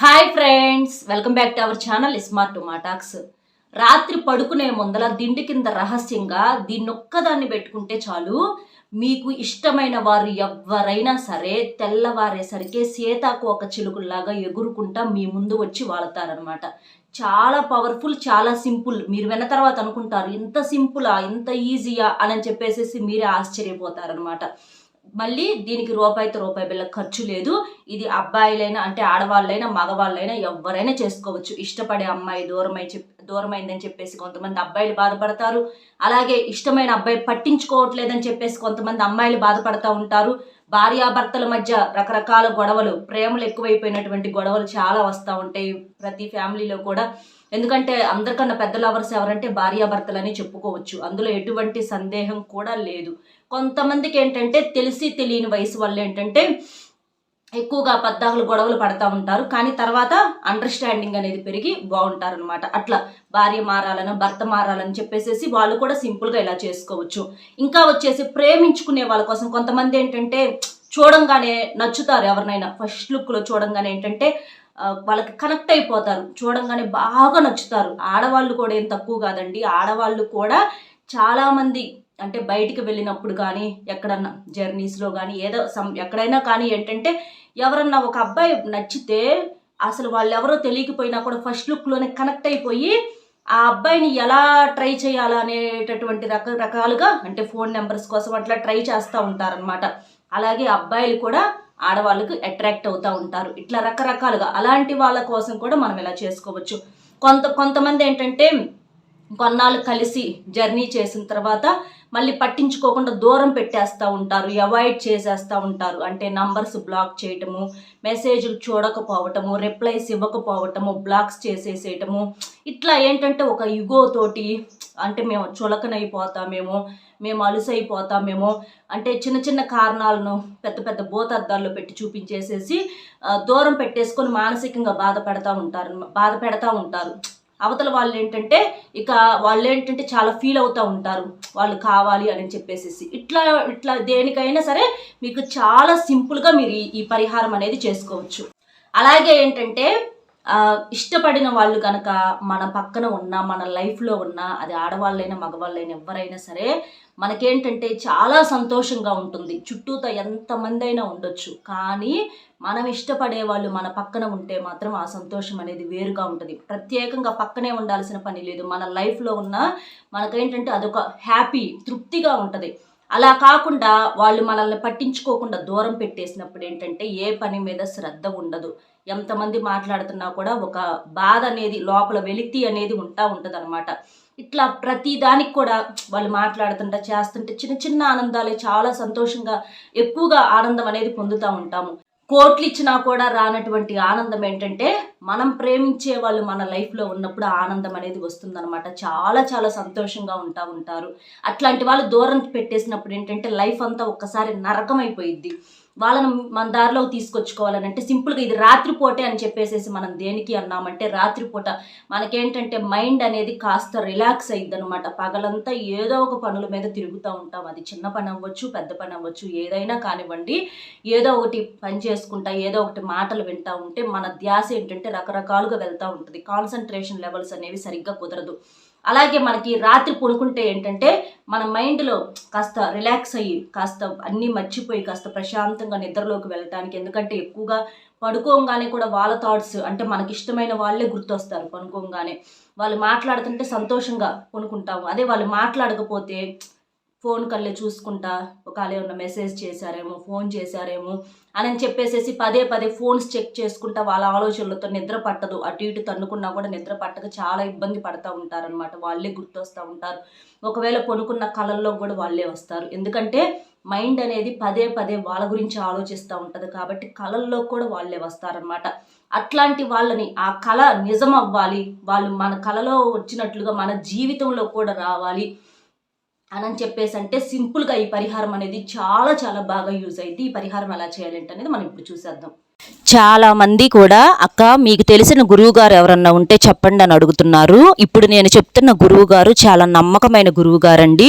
Hi friends welcome back to our channel smart talks రాత్రి పడుకునే ముందల దిండి కింద రహస్యంగా దీన్నొక్కదాన్ని పెట్టుకుంటే చాలు. మీకు ఇష్టమైన వారు ఎవరైనా సరే తెల్లవారేసరికి సీతాకు ఒక చిలుకల్లాగా ఎగురుకుంటా మీ ముందు వచ్చి వాళ్తారనమాట చాలా పవర్ఫుల్ చాలా సింపుల్ మీరు విన్న తర్వాత అనుకుంటారు ఇంత సింపులా ఇంత ఈజీయా అని చెప్పేసి మీరే ఆశ్చర్యపోతారనమాట మళ్ళీ దీనికి రూపాయితో రూపాయి బిల్ల ఖర్చు లేదు. ఇది అబ్బాయిలైనా అంటే ఆడవాళ్ళైనా మగవాళ్ళైనా ఎవరైనా చేసుకోవచ్చు. ఇష్టపడే అమ్మాయి దూరమై చెప్ దూరమైందని చెప్పేసి కొంతమంది అబ్బాయిలు బాధపడతారు. అలాగే ఇష్టమైన అబ్బాయి పట్టించుకోవట్లేదని చెప్పేసి కొంతమంది అమ్మాయిలు బాధపడతా ఉంటారు. భార్యాభర్తల మధ్య రకరకాల గొడవలు ప్రేమలు ఎక్కువైపోయినటువంటి గొడవలు చాలా వస్తూ ఉంటాయి ప్రతి ఫ్యామిలీలో కూడా. ఎందుకంటే అందరికన్నా పెద్ద లవర్స్ ఎవరంటే భార్యాభర్తలని చెప్పుకోవచ్చు. అందులో ఎటువంటి సందేహం కూడా లేదు. కొంతమందికి ఏంటంటే తెలిసి తెలియని వయసు వల్ల ఏంటంటే ఎక్కువగా పద్దాకులు గొడవలు పడతా ఉంటారు. కానీ తర్వాత అండర్స్టాండింగ్ అనేది పెరిగి బాగుంటారు అనమాట అట్లా భార్య మారాలని భర్త మారాలని చెప్పేసేసి వాళ్ళు కూడా సింపుల్గా ఇలా చేసుకోవచ్చు. ఇంకా వచ్చేసి ప్రేమించుకునే వాళ్ళ కోసం కొంతమంది ఏంటంటే చూడంగానే నచ్చుతారు ఎవరినైనా. ఫస్ట్ లుక్లో చూడంగానే ఏంటంటే వాళ్ళకి కనెక్ట్ అయిపోతారు. చూడంగానే బాగా నచ్చుతారు. ఆడవాళ్ళు కూడా ఏం తక్కువ కాదండి. ఆడవాళ్ళు కూడా చాలామంది అంటే బయటికి వెళ్ళినప్పుడు కానీ ఎక్కడన్నా జర్నీస్లో కానీ ఏదో సమ్ ఎక్కడైనా కానీ ఏంటంటే ఎవరన్నా ఒక అబ్బాయి నచ్చితే అసలు వాళ్ళు ఎవరో తెలియకపోయినా కూడా ఫస్ట్ లుక్లోనే కనెక్ట్ అయిపోయి ఆ అబ్బాయిని ఎలా ట్రై చేయాలనేటటువంటి రకరకాలుగా అంటే ఫోన్ నెంబర్స్ కోసం అట్లా ట్రై చేస్తూ ఉంటారనమాట అలాగే అబ్బాయిలు కూడా ఆడవాళ్ళకు అట్రాక్ట్ అవుతూ ఉంటారు. ఇట్లా రకరకాలుగా అలాంటి వాళ్ళ కోసం కూడా మనం ఇలా చేసుకోవచ్చు. కొంత కొంతమంది ఏంటంటే కొన్నాళ్ళు కలిసి జర్నీ చేసిన తర్వాత మళ్ళీ పట్టించుకోకుండా దూరం పెట్టేస్తూ ఉంటారు అవాయిడ్ చేసేస్తూ ఉంటారు. అంటే నంబర్స్ బ్లాక్ చేయటము మెసేజ్లు చూడకపోవటము రిప్లైస్ ఇవ్వకపోవటము బ్లాక్స్ చేసేసేయటము. ఇట్లా ఏంటంటే ఒక యుగో తోటి అంటే మేము చులకనైపోతామేమో మేము అలుసైపోతామేమో అంటే చిన్న చిన్న కారణాలను పెద్ద పెద్ద భూతార్థాల్లో పెట్టి చూపించేసేసి దూరం పెట్టేసుకొని మానసికంగా బాధపడతా ఉంటారు బాధ పెడతా ఉంటారు. అవతల వాళ్ళు ఏంటంటే ఇక వాళ్ళు ఏంటంటే చాలా ఫీల్ అవుతూ ఉంటారు. వాళ్ళు కావాలి అని చెప్పేసి ఇట్లా ఇట్లా దేనికైనా సరే మీకు చాలా సింపుల్గా మీరు ఈ- పరిహారం అనేది చేసుకోవచ్చు. అలాగే ఏంటంటే ఇష్టపడిన వాళ్ళు కనుక మన పక్కన ఉన్న మన లైఫ్లో ఉన్న అది ఆడవాళ్ళైనా మగవాళ్ళైనా ఎవరైనా సరే మనకేంటంటే చాలా సంతోషంగా ఉంటుంది. చుట్టూతో ఎంతమంది అయినా ఉండొచ్చు. కానీ మనం ఇష్టపడే వాళ్ళు మన పక్కన ఉంటే మాత్రం ఆ సంతోషం అనేది వేరుగా ఉంటుంది. ప్రత్యేకంగా పక్కనే ఉండాల్సిన పని లేదు. మన లైఫ్లో ఉన్న మనకేంటంటే అదొక హ్యాపీ తృప్తిగా ఉంటుంది. అలా కాకుండా వాళ్ళు మనల్ని పట్టించుకోకుండా దూరం పెట్టేసినప్పుడు ఏంటంటే ఏ పని మీద శ్రద్ధ ఉండదు. ఎంతమంది మాట్లాడుతున్నా కూడా ఒక బాధ అనేది లోపల వెలితి అనేది ఉంటా ఉంటుంది ఇట్లా ప్రతి దానికి కూడా వాళ్ళు మాట్లాడుతుంటే చేస్తుంటే చిన్న చిన్న ఆనందాలే చాలా సంతోషంగా ఎక్కువగా ఆనందం అనేది పొందుతూ ఉంటాము. కోట్లు ఇచ్చినా కూడా రానటువంటి ఆనందం ఏంటంటే మనం ప్రేమించే వాళ్ళు మన లైఫ్లో ఉన్నప్పుడు ఆనందం అనేది వస్తుందన్నమాట. చాలా చాలా సంతోషంగా ఉంటా ఉంటారు. అట్లాంటి వాళ్ళు దూరం పెట్టేసినప్పుడు ఏంటంటే లైఫ్ అంతా ఒక్కసారి నరకం అయిపోయింది వాళ్ళని మన దారిలోకి తీసుకొచ్చుకోవాలని అంటే సింపుల్గా ఇది రాత్రిపూటే అని చెప్పేసేసి మనం దేనికి అన్నామంటే రాత్రిపూట మనకేంటంటే మైండ్ అనేది కాస్త రిలాక్స్ అయింది అనమాట పగలంతా ఏదో ఒక పనుల మీద తిరుగుతూ ఉంటాం. అది చిన్న పని అవ్వచ్చు పెద్ద పని అవ్వచ్చు ఏదైనా కానివ్వండి. ఏదో ఒకటి పని చేసుకుంటా ఏదో ఒకటి మాటలు వింటా ఉంటే మన ధ్యాస ఏంటంటే రకరకాలుగా వెళ్తూ ఉంటుంది. కాన్సన్ట్రేషన్ లెవెల్స్ అనేవి సరిగ్గా కుదరదు. అలాగే మనకి రాత్రి పడుకుంటే ఏంటంటే మన మైండ్లో కాస్త రిలాక్స్ అయ్యి కాస్త అన్నీ మర్చిపోయి కాస్త ప్రశాంతంగా నిద్రలోకి వెళ్ళటానికి ఎందుకంటే ఎక్కువగా పడుకోగానే కూడా వాళ్ళ థాట్స్ అంటే మనకి ఇష్టమైన వాళ్ళే గుర్తొస్తారు పనుకోగానే వాళ్ళు మాట్లాడుతుంటే సంతోషంగా కొనుక్కుంటాము అదే వాళ్ళు మాట్లాడకపోతే ఫోన్ కళ్ళే చూసుకుంటా ఒకవేళ ఏమన్నా మెసేజ్ చేశారేమో ఫోన్ చేశారేమో అని చెప్పేసేసి పదే పదే ఫోన్స్ చెక్ చేసుకుంటా వాళ్ళ ఆలోచనలతో నిద్ర పట్టదు. అటు ఇటు తన్నుకున్నా కూడా నిద్ర పట్టక చాలా ఇబ్బంది పడతా ఉంటారనమాట వాళ్ళే గుర్తొస్తూ ఉంటారు. ఒకవేళ పొనుకున్న కళల్లో కూడా వాళ్ళే వస్తారు. ఎందుకంటే మైండ్ అనేది పదే పదే వాళ్ళ గురించి ఆలోచిస్తూ ఉంటుంది కాబట్టి కళల్లో కూడా వాళ్ళే వస్తారనమాట అట్లాంటి వాళ్ళని ఆ కళ నిజం అవ్వాలి వాళ్ళు మన కళలో వచ్చినట్లుగా మన జీవితంలో కూడా రావాలి. అని చెప్పేసి అంటే సింపుల్గా ఈ పరిహారం అనేది చాలా చాలా బాగా యూజ్ అయింది ఈ పరిహారం ఎలా చేయాలంటే అనేది మనం ఇప్పుడు చూసేద్దాం. చాలా మంది కూడా అక్క మీకు తెలిసిన గురువు గారు ఎవరన్నా ఉంటే చెప్పండి అని అడుగుతున్నారు. ఇప్పుడు నేను చెప్తున్న గురువు గారు చాలా నమ్మకమైన గురువు గారండి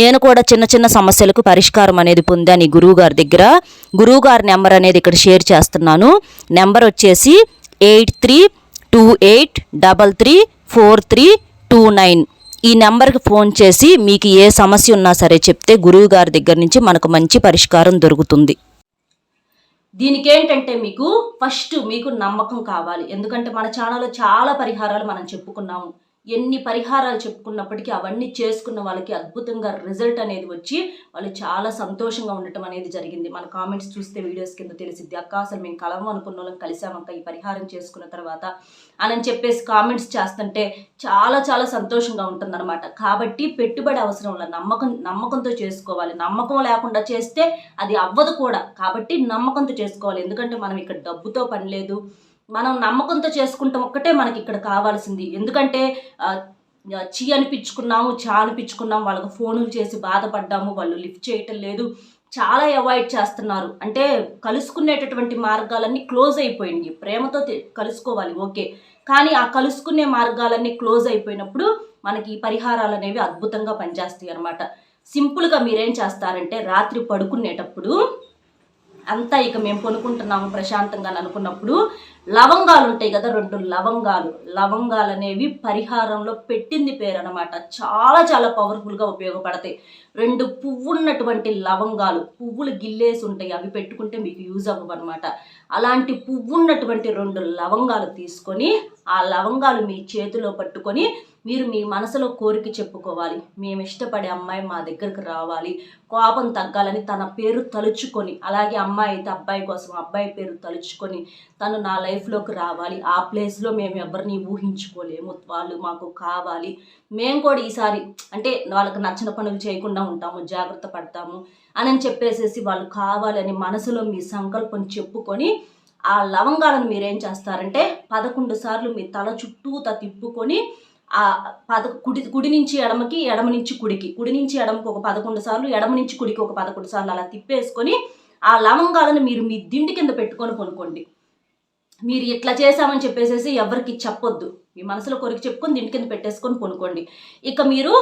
నేను కూడా చిన్న చిన్న సమస్యలకు పరిష్కారం అనేది పొందాను ఈ గురువుగారి దగ్గర. గురువుగారి నెంబర్ అనేది ఇక్కడ షేర్ చేస్తున్నాను. నెంబర్ వచ్చేసి eight three two eight double three four three two nine. ఈ నెంబర్కి ఫోన్ చేసి మీకు ఏ సమస్య ఉన్నా సరే చెప్తే గురువు గారి దగ్గర నుంచి మనకు మంచి పరిష్కారం దొరుకుతుంది. దీనికి ఏంటంటే మీకు ఫస్ట్ మీకు నమ్మకం కావాలి. ఎందుకంటే మన ఛానల్లో చాలా పరిహారాలు మనం చెప్పుకున్నాము. ఎన్ని పరిహారాలు చెప్పుకున్నప్పటికీ అవన్నీ చేసుకున్న వాళ్ళకి అద్భుతంగా రిజల్ట్ అనేది వచ్చి వాళ్ళు చాలా సంతోషంగా ఉండటం అనేది జరిగింది. మన కామెంట్స్ చూస్తే వీడియోస్ కింద తెలిసిద్ది అక్క అసలు మేము కలము అనుకున్న వాళ్ళం కలిసామక్క ఈ పరిహారం చేసుకున్న తర్వాత అని చెప్పేసి కామెంట్స్ చేస్తుంటే చాలా చాలా సంతోషంగా ఉంటుందన్నమాట. కాబట్టి పెట్టుబడి అవసరం లేదు నమ్మకం నమ్మకంతో చేసుకోవాలి. నమ్మకం లేకుండా చేస్తే అది అవ్వదు కూడా. కాబట్టి నమ్మకంతో చేసుకోవాలి. ఎందుకంటే మనం ఇక్కడ డబ్బుతో పని లేదు. మనం నమ్మకంతో చేసుకుంటాం ఒక్కటే మనకి ఇక్కడ కావాల్సింది. ఎందుకంటే చీ అనిపించుకున్నాము చా అనిపించుకున్నాము వాళ్ళకి ఫోనులు చేసి బాధపడ్డాము వాళ్ళు లిఫ్ట్ చేయటం లేదు. చాలా అవాయిడ్ చేస్తున్నారు. అంటే కలుసుకునేటటువంటి మార్గాలన్నీ క్లోజ్ అయిపోయింది. ప్రేమతో కలుసుకోవాలి ఓకే. కానీ ఆ కలుసుకునే మార్గాలన్నీ క్లోజ్ అయిపోయినప్పుడు మనకి ఈ పరిహారాలు అనేవి అద్భుతంగా పనిచేస్తాయి అనమాట సింపుల్గా మీరేం చేస్తారంటే రాత్రి పడుకునేటప్పుడు అంతా ఇక మేము కొనుక్కుంటున్నాము ప్రశాంతంగా అని అనుకున్నప్పుడు లవంగాలు ఉంటాయి కదా రెండు లవంగాలు. లవంగాలు అనేవి పరిహారంలో పెట్టింది పేరు అనమాట చాలా చాలా పవర్ఫుల్గా ఉపయోగపడతాయి. రెండు పువ్వున్నటువంటి లవంగాలు పువ్వులు గిల్లేసి ఉంటాయి. అవి పెట్టుకుంటే మీకు యూజ్ అవ్వవు అనమాట అలాంటి పువ్వున్నటువంటి రెండు లవంగాలు తీసుకొని ఆ లవంగాలు మీ చేతిలో పట్టుకొని మీరు మీ మనసులో కోరిక చెప్పుకోవాలి. మేము ఇష్టపడే అమ్మాయి మా దగ్గరకు రావాలి. కోపం తగ్గాలని తన పేరు తలుచుకొని అలాగే అమ్మాయి అయితే అబ్బాయి కోసం అబ్బాయి పేరు తలుచుకొని తను నా లైఫ్లోకి రావాలి. ఆ ప్లేస్లో మేము ఎవరిని ఊహించుకోలేము. వాళ్ళు మాకు కావాలి. మేము కూడా ఈసారి అంటే వాళ్ళకి నచ్చిన పనులు చేయకుండా ఉంటాము జాగ్రత్త పడతాము అని చెప్పేసేసి వాళ్ళు కావాలని మనసులో మీ సంకల్పం చెప్పుకొని ఆ లవంగాలను మీరేం చేస్తారంటే పదకొండు సార్లు మీ తల చుట్టూతా తిప్పుకొని ఆ పద కుడి కుడి నుంచి ఎడమకి ఎడమ నుంచి కుడికి. కుడి నుంచి ఎడమకి ఒక పదకొండు సార్లు ఎడమ నుంచి కుడికి ఒక పదకొండు సార్లు అలా తిప్పేసుకొని ఆ లవంగాలను మీరు మీ దిండి కింద పెట్టుకొని కొనుక్కోండి. మీరు ఇట్లా చేశామని చెప్పేసేసి ఎవరికి చెప్పొద్దు. మీ మనసులో కొరికి చెప్పుకొని దిండి కింద పెట్టేసుకొని కొనుక్కోండి. ఇక మీరు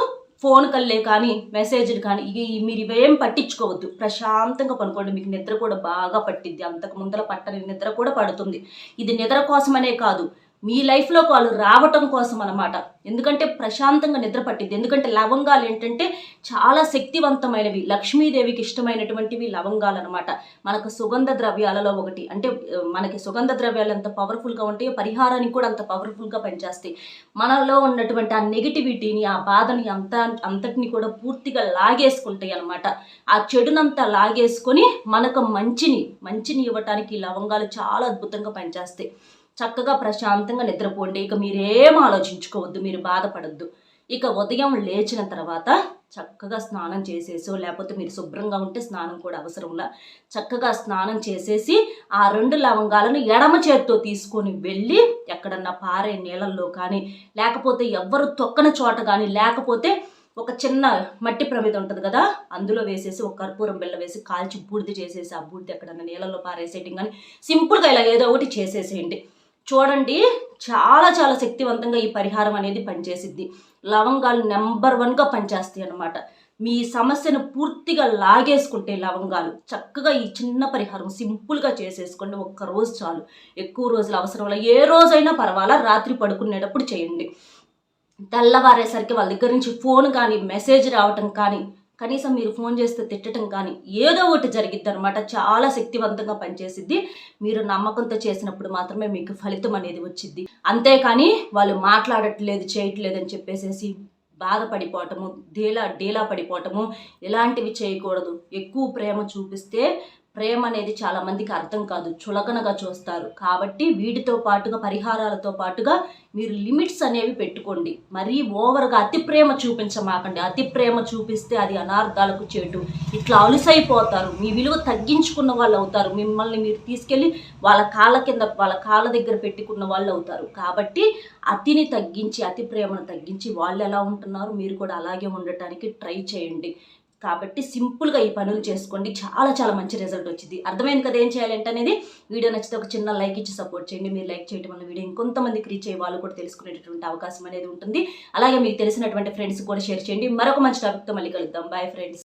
ఫోన్ కల్లే కానీ మెసేజ్లు కానీ ఇవి మీరు ఇవేం పట్టించుకోవద్దు. ప్రశాంతంగా పనుకోండి మీకు నిద్ర కూడా బాగా పట్టిద్ది. అంతకు ముందర పట్టని నిద్ర కూడా పడుతుంది. ఇది నిద్ర కోసమనే కాదు. మీ లైఫ్లోకి వాళ్ళు రావటం కోసం అనమాట ఎందుకంటే ప్రశాంతంగా నిద్ర పట్టింది ఎందుకంటే లవంగాలు ఏంటంటే చాలా శక్తివంతమైనవి. లక్ష్మీదేవికి ఇష్టమైనటువంటివి లవంగాలు అనమాట మనకు సుగంధ ద్రవ్యాలలో ఒకటి. అంటే మనకి సుగంధ ద్రవ్యాలు ఎంత పవర్ఫుల్గా ఉంటాయో పరిహారానికి కూడా అంత పవర్ఫుల్గా పనిచేస్తాయి. మనలో ఉన్నటువంటి ఆ నెగిటివిటీని ఆ బాధని అంత అంతటిని కూడా పూర్తిగా లాగేసుకుంటాయి అనమాట ఆ చెడునంతా లాగేసుకొని మనకు మంచిని మంచిని ఇవ్వటానికి లవంగాలు చాలా అద్భుతంగా పనిచేస్తాయి. చక్కగా ప్రశాంతంగా నిద్రపోండి. ఇక మీరేం ఆలోచించుకోవద్దు మీరు బాధపడద్దు. ఇక ఉదయం లేచిన తర్వాత చక్కగా స్నానం చేసేసో లేకపోతే మీరు శుభ్రంగా ఉంటే స్నానం కూడా అవసరంలా చక్కగా స్నానం చేసేసి ఆ రెండు లవంగాలను ఎడమ చేత్తో తీసుకొని వెళ్ళి ఎక్కడన్నా పారే నీళ్ళల్లో కానీ లేకపోతే ఎవ్వరు తొక్కని చోట కానీ లేకపోతే ఒక చిన్న మట్టి ప్రమిద ఉంటుంది కదా అందులో వేసేసి ఒక కర్పూరం బిళ్ళ వేసి కాల్చి బూడిద చేసేసి ఆ బూడిద ఎక్కడన్నా నీళ్ళల్లో పారేసేయటం కానీ సింపుల్గా ఇలా ఏదో ఒకటి చేసేసేయండి. చూడండి చాలా చాలా శక్తివంతంగా ఈ పరిహారం అనేది పనిచేసిద్ది. లవంగాలు నెంబర్ వన్గా పనిచేస్తాయి అన్నమాట. మీ సమస్యను పూర్తిగా లాగేసుకుంటే లవంగాలు చక్కగా ఈ చిన్న పరిహారం సింపుల్గా చేసేసుకోండి. ఒక్క రోజు చాలు. ఎక్కువ రోజులు అవసరం లేదు ఏ రోజైనా పర్వాలా రాత్రి పడుకునేటప్పుడు చేయండి. తెల్లవారేసరికి వాళ్ళ దగ్గర నుంచి ఫోన్ కానీ మెసేజ్ రావటం కానీ కనీసం మీరు ఫోన్ చేస్తే తిట్టడం కానీ ఏదో ఒకటి జరిగిద్ది అనమాట చాలా శక్తివంతంగా పనిచేసిద్ది. మీరు నమ్మకంతో చేసినప్పుడు మాత్రమే మీకు ఫలితం అనేది వచ్చిద్ది. అంతేకాని వాళ్ళు మాట్లాడట్లేదు చేయట్లేదు అని చెప్పేసేసి బాధపడిపోవటము డేలా డేలా పడిపోవటము ఇలాంటివి చేయకూడదు. ఎక్కువ ప్రేమ చూపిస్తే ప్రేమ అనేది చాలా మందికి అర్థం కాదు చులకనగా చూస్తారు. కాబట్టి వీటితో పాటుగా పరిహారాలతో పాటుగా మీరు లిమిట్స్ అనేవి పెట్టుకోండి. మరీ ఓవర్గా అతి ప్రేమ చూపించమాకండి. అతి ప్రేమ చూపిస్తే అది అనార్థాలకు చేటు. ఇట్లా అలుసైపోతారు. మీ విలువ తగ్గించుకున్న వాళ్ళు అవుతారు మిమ్మల్ని మీరు తీసుకెళ్ళి వాళ్ళ కాళ్ళ కింద వాళ్ళ కాళ్ళ దగ్గర పెట్టుకున్న వాళ్ళు అవుతారు కాబట్టి అతిని తగ్గించి అతి ప్రేమను తగ్గించి వాళ్ళు ఎలా ఉంటున్నారు మీరు కూడా అలాగే ఉండటానికి ట్రై చేయండి. కాబట్టి సింపుల్గా ఈ పనులు చేసుకోండి. చాలా చాలా మంచి రిజల్ట్ వచ్చింది. అర్థమైంది కదా ఏం చేయాలి అంటే అనేది? వీడియో నచ్చితే ఒక చిన్న లైక్ ఇచ్చి సపోర్ట్ చేయండి. మీరు లైక్ చేయడం వల్ల వీడియో ఇంకొంతమందికి రీచ్ అయ్యే వాళ్ళు కూడా తెలుసుకునేటటువంటి అవకాశం అనేది ఉంటుంది. అలాగే మీకు తెలిసినటువంటి ఫ్రెండ్స్ కూడా షేర్ చేయండి. మరొక మంచి టాపిక్తో మళ్ళీ కలుద్దాం. Bye friends